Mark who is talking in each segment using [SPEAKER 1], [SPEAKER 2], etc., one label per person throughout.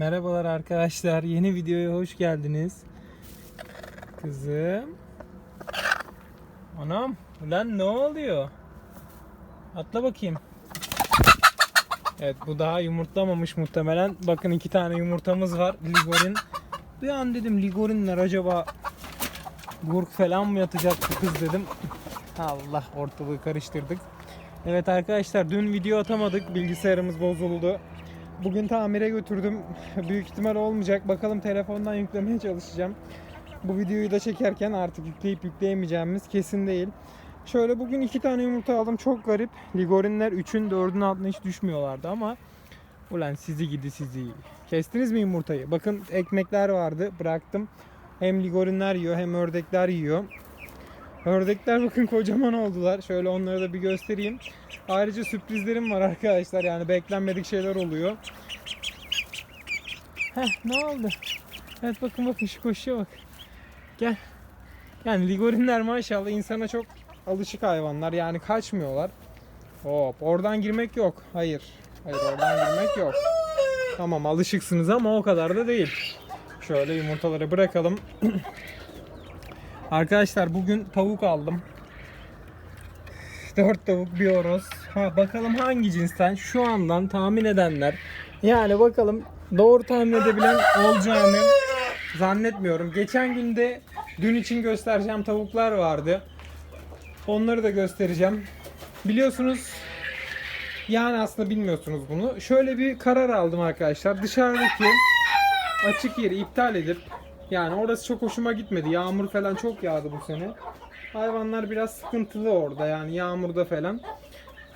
[SPEAKER 1] Merhabalar arkadaşlar. Yeni videoya hoş geldiniz. Kızım. Anam. Ulan ne oluyor? Atla bakayım. Evet bu daha yumurtlamamış muhtemelen. Bakın iki tane yumurtamız var. Ligorin. Bir an dedim Ligorinler acaba Gurk falan mı yatacak bu kız dedim. Allah ortalığı karıştırdık. Evet arkadaşlar dün video atamadık. Bilgisayarımız bozuldu. Bugün tamire götürdüm. Büyük ihtimal olmayacak. Bakalım telefondan yüklemeye çalışacağım. Bu videoyu da çekerken artık yükleyip yükleyemeyeceğimiz kesin değil. Şöyle bugün iki tane yumurta aldım. Çok garip. Ligorinler 3'ün 4'ün altına hiç düşmüyorlardı ama ulan sizi gidi sizi. Kestiniz mi yumurtayı? Bakın ekmekler vardı. Bıraktım. Hem ligorinler yiyor hem ördekler yiyor. Ördekler bakın kocaman oldular. Şöyle onları da bir göstereyim. Ayrıca sürprizlerim var arkadaşlar. Yani beklenmedik şeyler oluyor. Heh ne oldu? Evet bakın bakın şu koşuya bak. Gel. Yani ligorinler maşallah insana çok alışık hayvanlar. Yani kaçmıyorlar. Hop oradan girmek yok. Hayır. Hayır oradan girmek yok. Tamam alışıksınız ama o kadar da değil. Şöyle yumurtaları bırakalım. Arkadaşlar bugün tavuk aldım. 4 tavuk bir horoz. Ha bakalım hangi cinsten şu andan tahmin edenler. Yani bakalım doğru tahmin edebilen olacağını zannetmiyorum. Geçen günde dün için göstereceğim tavuklar vardı. Onları da göstereceğim. Biliyorsunuz yani aslında bilmiyorsunuz bunu. Şöyle bir karar aldım arkadaşlar. Dışarıdaki açık yeri iptal edip yani orası çok hoşuma gitmedi. Yağmur falan çok yağdı bu sene. Hayvanlar biraz sıkıntılı orada yani yağmurda falan.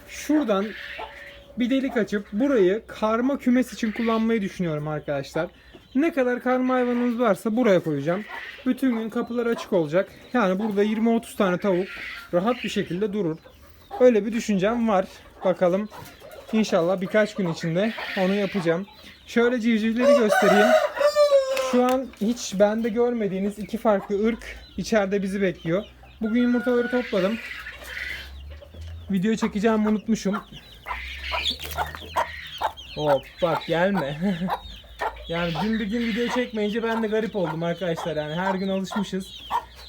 [SPEAKER 1] Şuradan bir delik açıp burayı karma kümes için kullanmayı düşünüyorum arkadaşlar. Ne kadar karma hayvanımız varsa buraya koyacağım. Bütün gün kapılar açık olacak. Yani burada 20-30 tane tavuk rahat bir şekilde durur. Öyle bir düşüncem var. Bakalım İnşallah birkaç gün içinde onu yapacağım. Şöyle civcivleri göstereyim. Şu an hiç bende görmediğiniz iki farklı ırk içeride bizi bekliyor. Bugün yumurtaları topladım. Video çekeceğimi unutmuşum. Hop bak gelme. yani dün bir gün video çekmeyince ben de garip oldum arkadaşlar. Yani her gün alışmışız.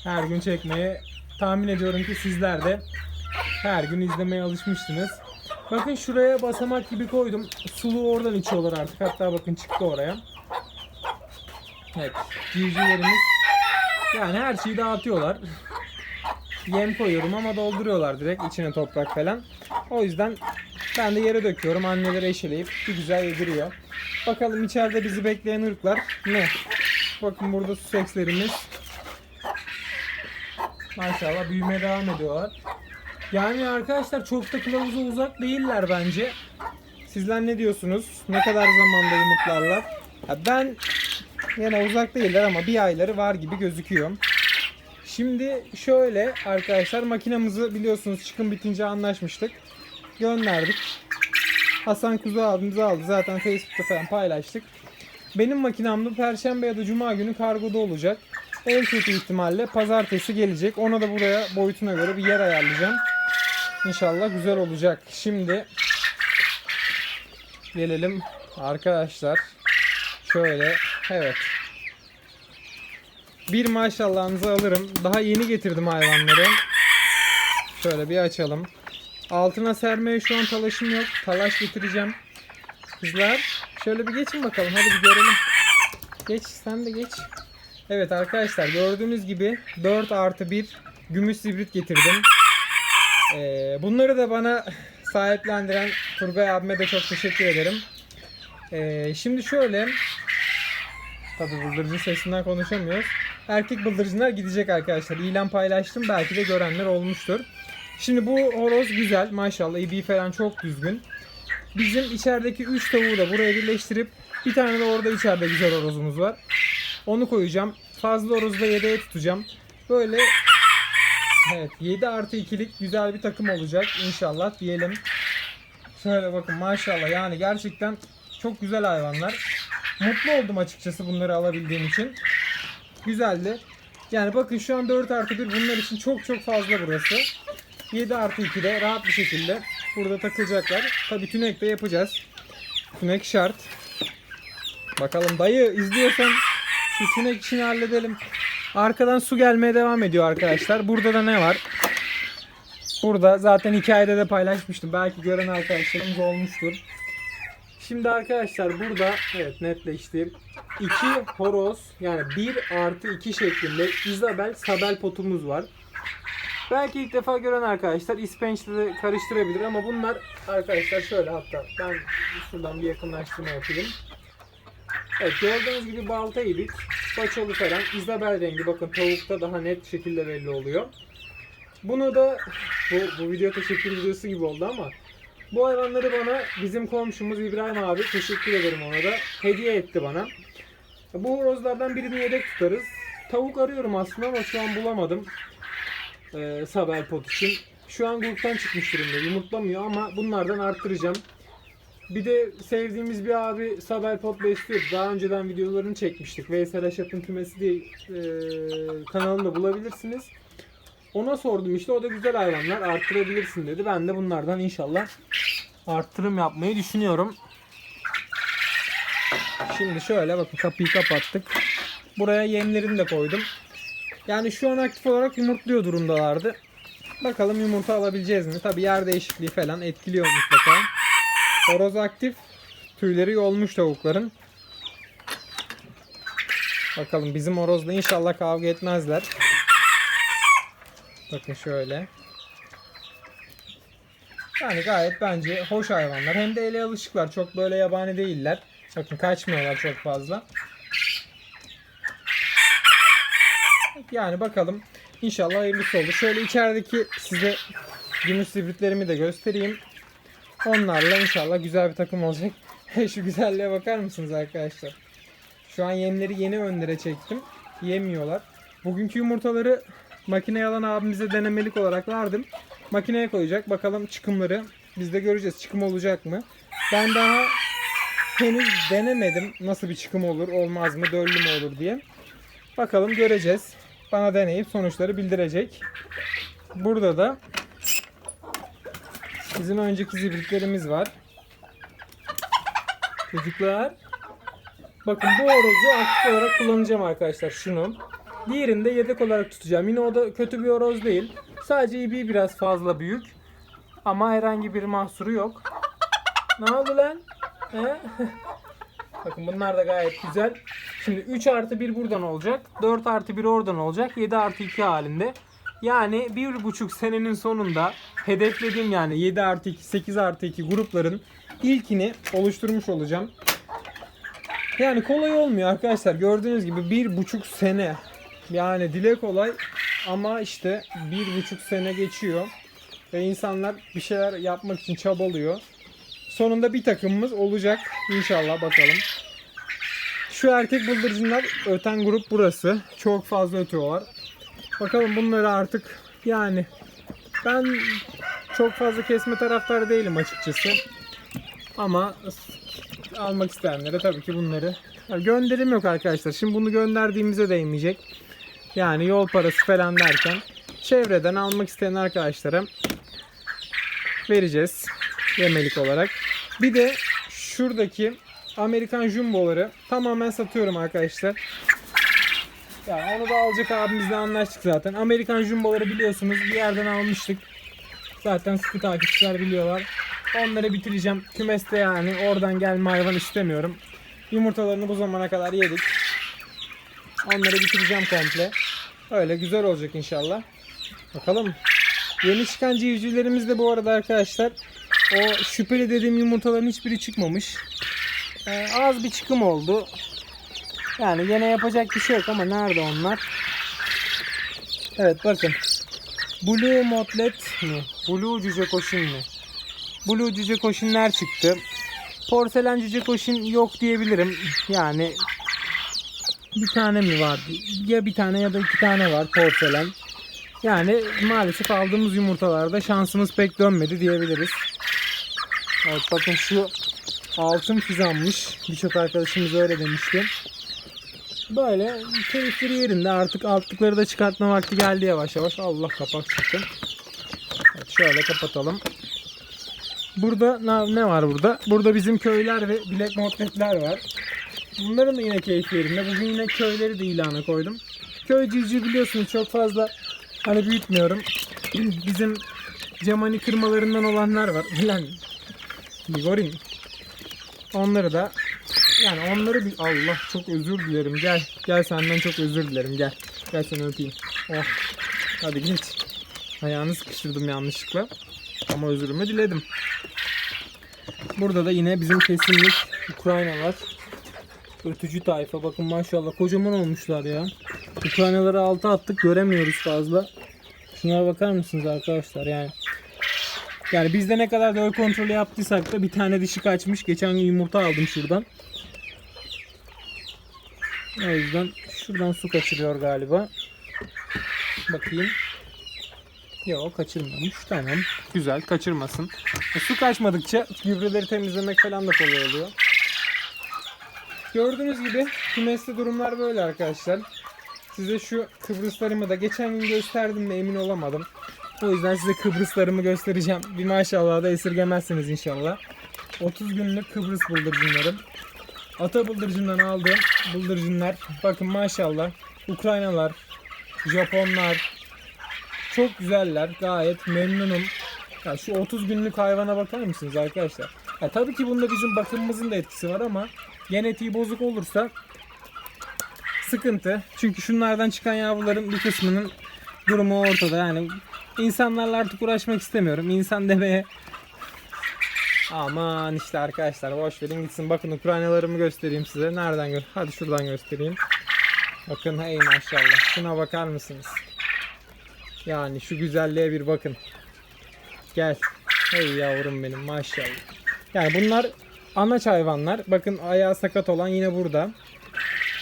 [SPEAKER 1] Her gün çekmeye. Tahmin ediyorum ki sizler de her gün izlemeye alışmışsınız. Bakın şuraya basamak gibi koydum. Suluğu oradan içiyorlar artık. Hatta bakın çıktı oraya. Evet. Civcivlerimiz yani her şeyi dağıtıyorlar. Yem koyuyorum ama dolduruyorlar direkt içine toprak falan. O yüzden ben de yere döküyorum. Anneleri eşeleyip bir güzel yediriyor. Bakalım içeride bizi bekleyen ırklar ne? Bakın burada susekslerimiz. Maşallah büyümeye devam ediyorlar. Yani arkadaşlar çok da kılavuza uzak değiller bence. Sizler ne diyorsunuz? Ne kadar zamanda yumurtlarlar? Ya ben yine uzak değiller ama bir ayları var gibi gözüküyor. Şimdi şöyle arkadaşlar makinamızı biliyorsunuz çıkın bitince anlaşmıştık. Gönderdik. Hasan Kuzu abimiz aldı. Zaten Facebook'ta falan paylaştık. Benim makinamda Perşembe ya da Cuma günü kargoda olacak. En kötü ihtimalle pazartesi gelecek. Ona da buraya boyutuna göre bir yer ayarlayacağım. İnşallah güzel olacak. Şimdi gelelim arkadaşlar. Şöyle evet. Bir maşallahınızı alırım. Daha yeni getirdim hayvanları. Şöyle bir açalım. Altına sermeye şu an talaşım yok. Talaş getireceğim. Kızlar şöyle bir geçin bakalım. Hadi bir görelim. Geç sen de geç. Evet arkadaşlar gördüğünüz gibi 4 artı 1 gümüş zibrit getirdim. Ee, bunları da bana sahiplendiren Turgay abime de çok teşekkür ederim. Ee, şimdi şöyle Tabi bıldırcın sesinden konuşamıyoruz. Erkek bıldırcınlar gidecek arkadaşlar. İlan paylaştım. Belki de görenler olmuştur. Şimdi bu horoz güzel. Maşallah ibiği falan çok düzgün. Bizim içerideki 3 tavuğu da buraya birleştirip bir tane de orada içeride güzel horozumuz var. Onu koyacağım. Fazla horozu da yedeğe tutacağım. Böyle Evet 7 artı 2'lik güzel bir takım olacak inşallah diyelim. Şöyle bakın maşallah yani gerçekten çok güzel hayvanlar. Mutlu oldum açıkçası bunları alabildiğim için. Güzeldi. Yani bakın şu an 4 artı 1 bunlar için çok çok fazla burası. 7 artı 2 de rahat bir şekilde burada takılacaklar. Tabi tünek de yapacağız. Tünek şart. Bakalım dayı izliyorsan şu tünek işini halledelim. Arkadan su gelmeye devam ediyor arkadaşlar. Burada da ne var? Burada zaten hikayede de paylaşmıştım. Belki gören arkadaşlarımız olmuştur. Şimdi arkadaşlar burada evet netleşti. İki horoz yani 1 artı 2 şeklinde Isabel Sabel potumuz var. Belki ilk defa gören arkadaşlar ispençle de karıştırabilir ama bunlar arkadaşlar şöyle hatta ben şuradan bir yakınlaştırma yapayım. Evet gördüğünüz gibi balta ilik, paçalı falan Isabel rengi bakın tavukta daha net şekilde belli oluyor. Bunu da bu, bu video teşekkür videosu gibi oldu ama bu hayvanları bana bizim komşumuz İbrahim abi teşekkür ederim ona da hediye etti bana. Bu horozlardan birini yedek tutarız. Tavuk arıyorum aslında ama şu an bulamadım. Ee, Sabel pot için. Şu an gruptan çıkmış durumda. Yumurtlamıyor ama bunlardan arttıracağım. Bir de sevdiğimiz bir abi Sabel pot besliyor. Daha önceden videolarını çekmiştik. Veysel Aşap'ın kümesi diye e, kanalında bulabilirsiniz. Ona sordum işte o da güzel hayvanlar arttırabilirsin dedi. Ben de bunlardan inşallah arttırım yapmayı düşünüyorum. Şimdi şöyle bakın kapıyı kapattık. Buraya yemlerini de koydum. Yani şu an aktif olarak yumurtluyor durumdalardı. Bakalım yumurta alabileceğiz mi? Tabi yer değişikliği falan etkiliyor mutlaka. Horoz aktif. Tüyleri yolmuş tavukların. Bakalım bizim horozla inşallah kavga etmezler. Bakın şöyle. Yani gayet bence hoş hayvanlar. Hem de ele alışıklar. Çok böyle yabani değiller. Bakın kaçmıyorlar çok fazla. Yani bakalım. İnşallah hayırlısı olur. Şöyle içerideki size gümüş hibritlerimi de göstereyim. Onlarla inşallah güzel bir takım olacak. Şu güzelliğe bakar mısınız arkadaşlar? Şu an yemleri yeni önlere çektim. Yemiyorlar. Bugünkü yumurtaları makineye alan abimize denemelik olarak verdim. Makineye koyacak. Bakalım çıkımları. Biz de göreceğiz. Çıkım olacak mı? Ben daha henüz denemedim. Nasıl bir çıkım olur, olmaz mı, döllü mü olur diye. Bakalım göreceğiz. Bana deneyip sonuçları bildirecek. Burada da bizim önceki zibritlerimiz var. Çocuklar. Bakın bu horozu aktif olarak kullanacağım arkadaşlar. Şunu. Diğerini de yedek olarak tutacağım. Yine o da kötü bir horoz değil. Sadece ibi biraz fazla büyük. Ama herhangi bir mahsuru yok. Ne oldu lan? He? Bakın bunlar da gayet güzel. Şimdi 3 artı 1 buradan olacak. 4 artı 1 oradan olacak. 7 artı 2 halinde. Yani 1,5 senenin sonunda hedeflediğim yani 7 artı 2, 8 artı 2 grupların ilkini oluşturmuş olacağım. Yani kolay olmuyor arkadaşlar. Gördüğünüz gibi 1,5 sene. Yani dile kolay ama işte 1,5 sene geçiyor. Ve insanlar bir şeyler yapmak için çabalıyor. Sonunda bir takımımız olacak. İnşallah bakalım. Şu erkek bıldırcınlar öten grup burası. Çok fazla ötüyorlar. Bakalım bunları artık yani ben çok fazla kesme taraftarı değilim açıkçası. Ama almak isteyenlere tabii ki bunları Ya gönderim yok arkadaşlar. Şimdi bunu gönderdiğimize değmeyecek. Yani yol parası falan derken çevreden almak isteyen arkadaşlara vereceğiz yemelik olarak. Bir de şuradaki Amerikan jumboları tamamen satıyorum arkadaşlar. Ya onu da alacak abimizle anlaştık zaten. Amerikan jumboları biliyorsunuz bir yerden almıştık. Zaten sıkı takipçiler biliyorlar. Onları bitireceğim. Kümeste yani oradan gelme hayvan istemiyorum. Yumurtalarını bu zamana kadar yedik. Onları bitireceğim komple. Öyle güzel olacak inşallah. Bakalım. Yeni çıkan civcivlerimiz de bu arada arkadaşlar o şüpheli dediğim yumurtaların hiçbiri çıkmamış. Ee, az bir çıkım oldu. Yani yine yapacak bir şey yok ama nerede onlar? Evet bakın. Blue Motlet mi? Blue Cüce Koşun mu? Blue Cüce Koşunlar çıktı. Porselen Cüce Koşun yok diyebilirim. Yani bir tane mi var? Ya bir tane ya da iki tane var porselen. Yani maalesef aldığımız yumurtalarda şansımız pek dönmedi diyebiliriz. Evet bakın şu altın fizanmış. Birçok arkadaşımız öyle demişti. Böyle keyifleri yerinde artık altlıkları da çıkartma vakti geldi yavaş yavaş. Allah kapak çıktı. Evet, şöyle kapatalım. Burada ne var burada? Burada bizim köyler ve bilek muhabbetler var. Bunların da yine keyfi yerinde. Bugün yine köyleri de ilana koydum. Köy civciv biliyorsunuz çok fazla hani büyütmüyorum. Bizim camani kırmalarından olanlar var. Lan Ligorin. Onları da yani onları bir Allah çok özür dilerim. Gel. Gel senden çok özür dilerim. Gel. Gel seni öpeyim. Oh. Hadi geç. Ayağını sıkıştırdım yanlışlıkla. Ama özürümü diledim. Burada da yine bizim kesimlik Ukraynalar. Ötücü tayfa. Bakın maşallah kocaman olmuşlar ya. Ukraynaları alta attık göremiyoruz fazla. Şunlara bakar mısınız arkadaşlar yani. Yani biz de ne kadar döl kontrolü yaptıysak da bir tane dişi kaçmış. Geçen gün yumurta aldım şuradan. O yüzden şuradan su kaçırıyor galiba. Bakayım. Yok kaçırmamış. Tamam. Güzel kaçırmasın. E, su kaçmadıkça gübreleri temizlemek falan da kolay oluyor. Gördüğünüz gibi kümeste durumlar böyle arkadaşlar. Size şu Kıbrıslarımı da geçen gün gösterdim de emin olamadım. O yüzden size Kıbrıslarımı göstereceğim. Bir maşallah da esirgemezsiniz inşallah. 30 günlük Kıbrıs bıldırcınlarım. Ata bıldırcından aldığım bıldırcınlar. Bakın maşallah. Ukraynalar, Japonlar. Çok güzeller. Gayet memnunum. Ya şu 30 günlük hayvana bakar mısınız arkadaşlar? Ya tabii ki bunda bizim bakımımızın da etkisi var ama genetiği bozuk olursa sıkıntı. Çünkü şunlardan çıkan yavruların bir kısmının durumu ortada. Yani insanlarla artık uğraşmak istemiyorum. İnsan demeye Aman işte arkadaşlar boş verin gitsin. Bakın Ukraynalarımı göstereyim size. Nereden gö Hadi şuradan göstereyim. Bakın hey maşallah. Şuna bakar mısınız? Yani şu güzelliğe bir bakın. Gel. Hey yavrum benim maşallah. Yani bunlar anaç hayvanlar. Bakın ayağı sakat olan yine burada.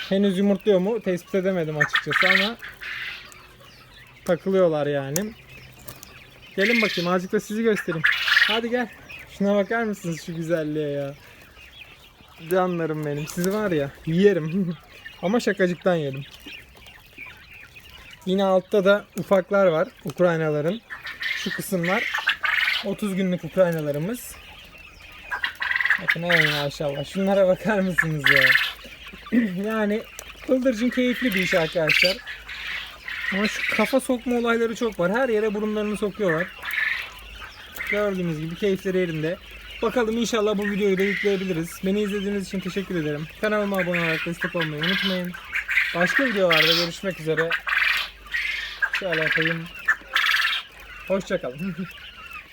[SPEAKER 1] Henüz yumurtluyor mu tespit edemedim açıkçası ama takılıyorlar yani. Gelin bakayım azıcık da sizi göstereyim. Hadi gel. Şuna bakar mısınız şu güzelliğe ya. Canlarım benim. Sizi var ya yerim. ama şakacıktan yedim. Yine altta da ufaklar var. Ukraynaların. Şu kısımlar 30 günlük Ukraynalarımız. Bakın ey maşallah. Şunlara bakar mısınız ya? yani bıldırcın keyifli bir iş arkadaşlar. Ama şu kafa sokma olayları çok var. Her yere burunlarını sokuyorlar. Gördüğünüz gibi keyifleri yerinde. Bakalım inşallah bu videoyu da yükleyebiliriz. Beni izlediğiniz için teşekkür ederim. Kanalıma abone olarak destek olmayı unutmayın. Başka videolarda görüşmek üzere. Şöyle yapayım. Hoşçakalın.